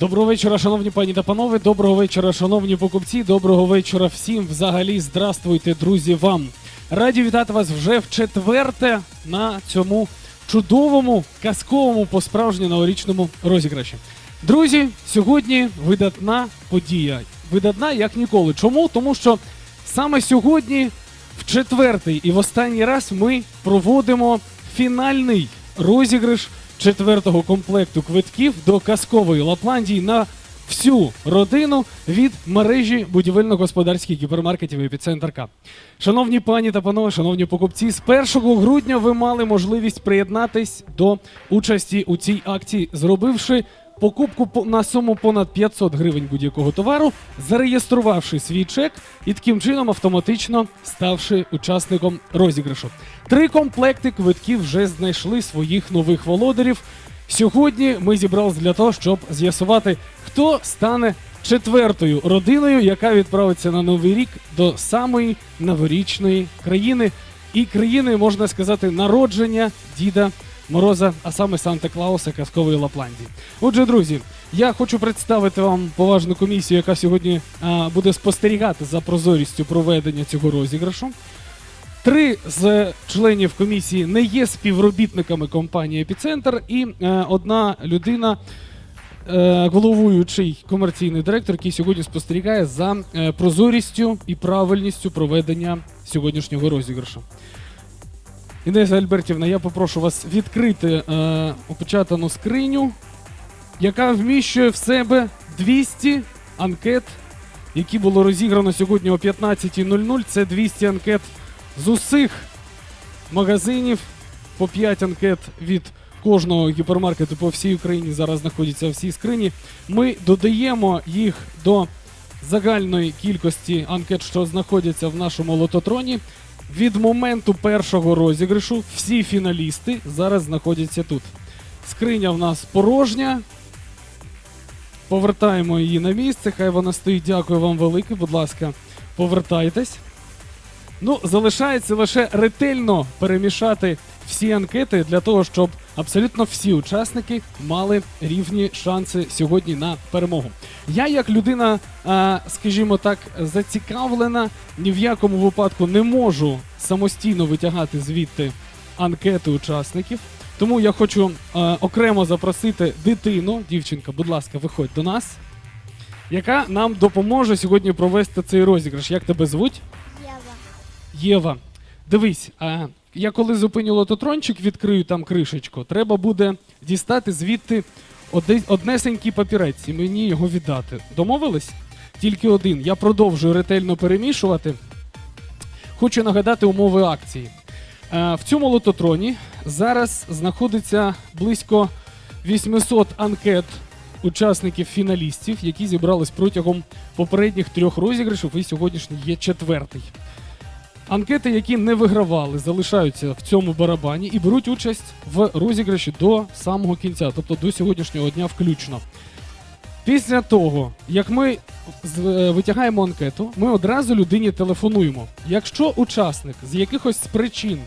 Доброго вечора, шановні пані та панове. Доброго вечора, шановні покупці. Доброго вечора всім. Взагалі, здравствуйте, друзі. Вам раді вітати вас вже в четверте на цьому чудовому казковому по справжньо новорічному розіграші. Друзі, сьогодні видатна подія. Видатна як ніколи. Чому? Тому що саме сьогодні, в четвертий і в останній раз, ми проводимо фінальний розіграш четвертого комплекту квитків до казкової Лапландії на всю родину від мережі будівельно-господарських гіпермаркетів «Епіцентр К». Шановні пані та панове, шановні покупці, з 1 грудня ви мали можливість приєднатись до участі у цій акції, зробивши покупку по- на суму понад 500 гривень будь-якого товару, зареєструвавши свій чек і таким чином автоматично ставши учасником розіграшу. Три комплекти квитків вже знайшли своїх нових володарів. Сьогодні ми зібралися для того, щоб з'ясувати, хто стане четвертою родиною, яка відправиться на новий рік до самої новорічної країни і країни, можна сказати, народження Діда Мороза, а саме Санта Клауса казкової Лапландії. Отже, друзі, я хочу представити вам поважну комісію, яка сьогодні а, буде спостерігати за прозорістю проведення цього розіграшу. Три з членів комісії не є співробітниками компанії Епіцентр, і е, одна людина, е, головуючий комерційний директор, який сьогодні спостерігає за е, прозорістю і правильністю проведення сьогоднішнього розіграшу. Інеса Альбертівна, я попрошу вас відкрити е, опечатану скриню, яка вміщує в себе 200 анкет, які було розіграно сьогодні о 15.00. Це 200 анкет з усіх магазинів, по 5 анкет від кожного гіпермаркету по всій Україні зараз знаходяться в цій скрині. Ми додаємо їх до загальної кількості анкет, що знаходяться в нашому лототроні. Від моменту першого розіграшу всі фіналісти зараз знаходяться тут. Скриня в нас порожня. Повертаємо її на місце. Хай вона стоїть. Дякую вам велике. Будь ласка, повертайтесь. Ну, залишається лише ретельно перемішати всі анкети для того, щоб абсолютно всі учасники мали рівні шанси сьогодні на перемогу. Я, як людина, скажімо так, зацікавлена, ні в якому випадку не можу самостійно витягати звідти анкети учасників. Тому я хочу окремо запросити дитину, дівчинка, будь ласка, виходь до нас, яка нам допоможе сьогодні провести цей розіграш. Як тебе звуть? Єва. Єва, дивись, а я коли зупиню лототрончик, відкрию там кришечку, треба буде дістати звідти однесенький папірець і мені його віддати. Домовились? Тільки один. Я продовжую ретельно перемішувати. Хочу нагадати умови акції. Е, В цьому лототроні зараз знаходиться близько 800 анкет учасників фіналістів, які зібрались протягом попередніх трьох розіграшів, і сьогоднішній є четвертий. Анкети, які не вигравали, залишаються в цьому барабані і беруть участь в розіграші до самого кінця, тобто до сьогоднішнього дня включно. Після того, як ми е, витягаємо анкету, ми одразу людині телефонуємо. Якщо учасник з якихось причин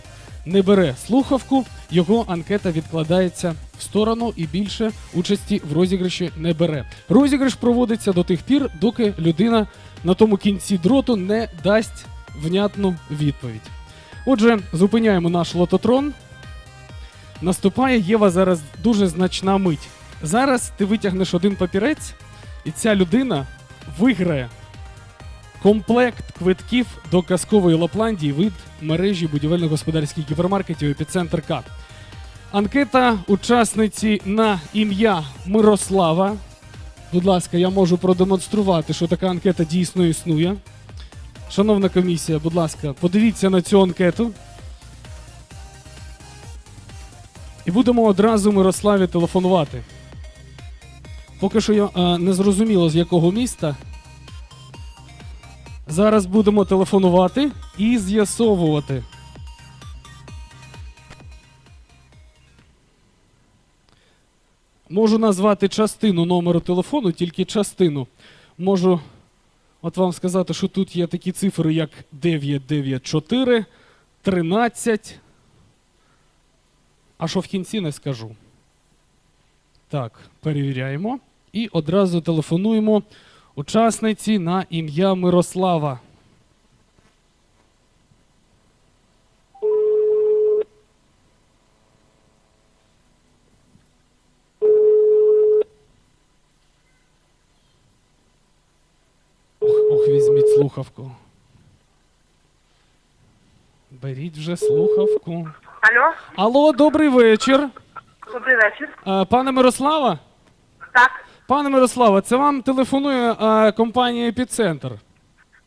не бере слухавку, його анкета відкладається в сторону і більше участі в розіграші не бере. Розіграш проводиться до тих пір, доки людина на тому кінці дроту не дасть внятну відповідь. Отже, зупиняємо наш лототрон. Наступає Єва зараз дуже значна мить. Зараз ти витягнеш один папірець, і ця людина виграє комплект квитків до казкової Лапландії від мережі будівельно-господарських гіпермаркетів Епіцентр К. Анкета учасниці на ім'я Мирослава. Будь ласка, я можу продемонструвати, що така анкета дійсно існує. Шановна комісія, будь ласка, подивіться на цю анкету. І будемо одразу Мирославі телефонувати. Поки що я е, не зрозуміло, з якого міста. Зараз будемо телефонувати і з'ясовувати. Можу назвати частину номеру телефону, тільки частину. Можу от вам сказати, що тут є такі цифри, як 994, 13. А що в кінці не скажу. Так, перевіряємо. І одразу телефонуємо учасниці на ім'я Мирослава. Слухавку. Беріть вже слухавку. Алло, Алло, добрий вечір. добрий вечір. Е, Пане Мирослава? Так, Пане Мирослава, це вам телефонує е, компанія Епіцентр.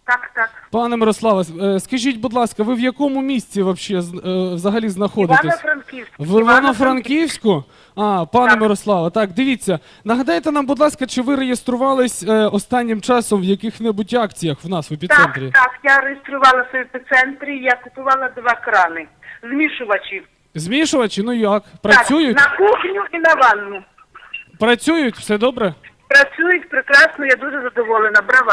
Так, так. Пане Мирославе, е, скажіть, будь ласка, ви в якому місці вообще, з- е, взагалі знаходитесь? Івано-Франківськ. В Івано-Франківську? А, пане Так. Мирославе, так, дивіться. Нагадайте нам, будь ласка, чи ви реєструвались е, останнім часом в яких-небудь акціях в нас в Так, епіцентрі? так, я реєструвалася в епіцентрі, я купувала два крани, змішувачі. Змішувачі? Ну як? Працюють? Так, на кухню і на ванну. Працюють? Все добре? Працюють прекрасно, я дуже задоволена. Браво.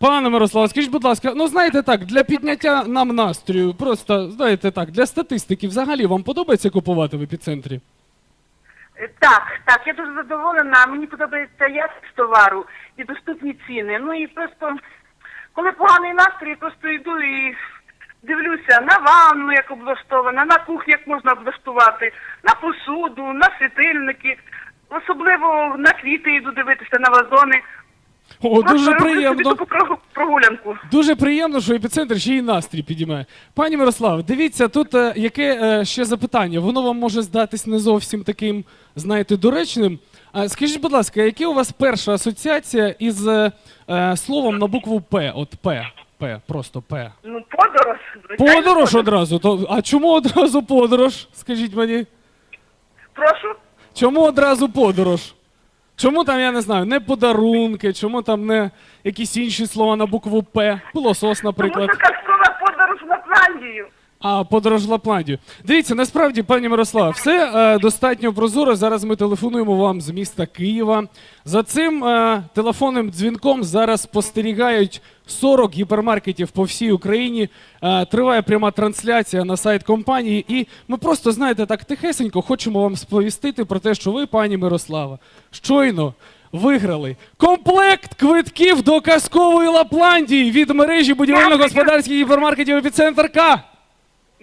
Пане Мирославе, скажіть, будь ласка, ну знаєте так, для підняття нам настрою, просто знаєте так, для статистики, взагалі вам подобається купувати в епіцентрі? Е, Так, так, я дуже задоволена. Мені подобається якість товару і доступні ціни. Ну і просто, коли поганий настрій, просто йду і дивлюся на ванну, як облаштована, на кухню, як можна облаштувати, на посуду, на світильники. Особливо на квіти йду дивитися, на вазони. О, дуже собі приємно. таку прогулянку. Дуже приємно, що епіцентр ще й настрій підіймає. Пані Мирослав, дивіться, тут е, яке е, ще запитання. Воно вам може здатись не зовсім таким, знаєте, доречним. А скажіть, будь ласка, яка у вас перша асоціація із е, е, словом на букву П? От П. П, просто П. Ну, подорож. звичайно, Подорож одразу. То, а чому одразу подорож? Скажіть мені. Прошу. Чому одразу подорож? Чому там, я не знаю, не подарунки, чому там не якісь інші слова на букву П? Пилосос, Тому наприклад. що казкова подорож в Лапландію. А, подорож в Лапландію. Дивіться, насправді, пані Мирослава, все е, достатньо прозоро. Зараз ми телефонуємо вам з міста Києва. За цим е, телефонним дзвінком зараз спостерігають 40 гіпермаркетів по всій Україні. Е, триває пряма трансляція на сайт компанії. І ми просто, знаєте, так тихесенько хочемо вам сповістити про те, що ви, пані Мирослава, щойно. Виграли комплект квитків до казкової Лапландії від мережі будівельно-господарських гіпермаркетів епіцентр К.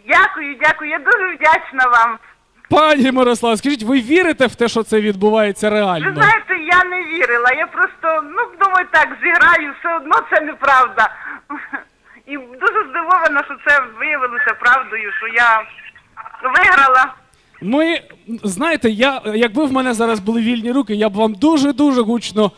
Дякую, дякую. Я дуже вдячна вам. Пані Мирослав, скажіть, ви вірите в те, що це відбувається Ви реально? знаєте, я не вірила. Я просто, ну, думаю, так, зіграю, все одно це неправда. І дуже здивована, що це виявилося правдою, що я виграла. Ми знаєте, я якби в мене зараз були вільні руки, я б вам дуже дуже гучно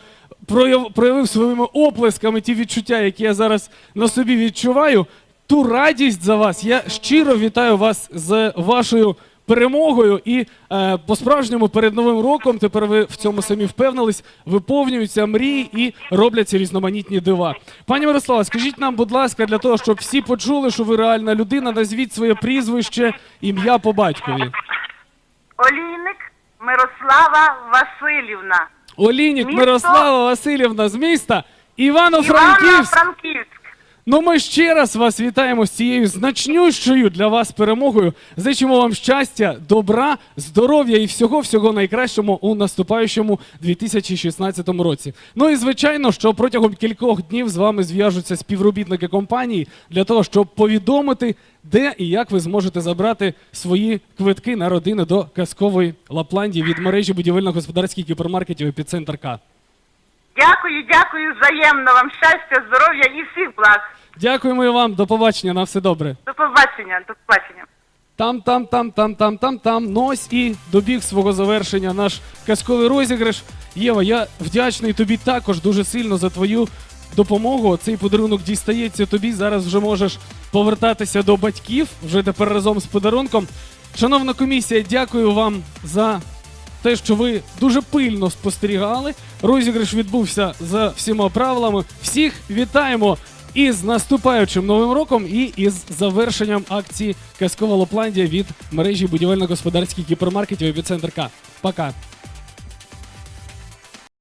прояв, проявив своїми оплесками ті відчуття, які я зараз на собі відчуваю. Ту радість за вас. Я щиро вітаю вас з вашою перемогою. І е, по-справжньому перед новим роком тепер ви в цьому самі впевнились, виповнюються мрії і робляться різноманітні дива. Пані Мирослава, скажіть нам, будь ласка, для того, щоб всі почули, що ви реальна людина, назвіть своє прізвище, ім'я по батькові. Олійник Мирослава Васильівна. Місто- Мирослава Васильівна з міста Івано-Франківськ. Івано-Франківськ. Ну ми ще раз вас вітаємо з цією значнющою для вас перемогою. Зичимо вам щастя, добра, здоров'я і всього всього найкращому у наступаючому 2016 році. Ну і звичайно, що протягом кількох днів з вами зв'яжуться співробітники компанії для того, щоб повідомити, де і як ви зможете забрати свої квитки на родини до казкової Лапландії від мережі будівельно-господарських гіпермаркетів «Епіцентр К». Дякую, дякую, взаємно вам щастя, здоров'я і всіх благ. Дякуємо і вам. До побачення. На все добре. До побачення, до побачення. Там, там, там, там, там, там, там. Ну ось і добіг свого завершення наш казковий розіграш. Єва, я вдячний тобі також дуже сильно за твою допомогу. Цей подарунок дістається тобі. Зараз вже можеш повертатися до батьків вже тепер разом з подарунком. Шановна комісія, дякую вам за те, що ви дуже пильно спостерігали. Розіграш відбувся за всіма правилами. Всіх вітаємо із наступаючим новим роком і із завершенням акції Казкова Лапландія від мережі будівельно-господарських гіпермаркетів «Епіцентр К». Пока.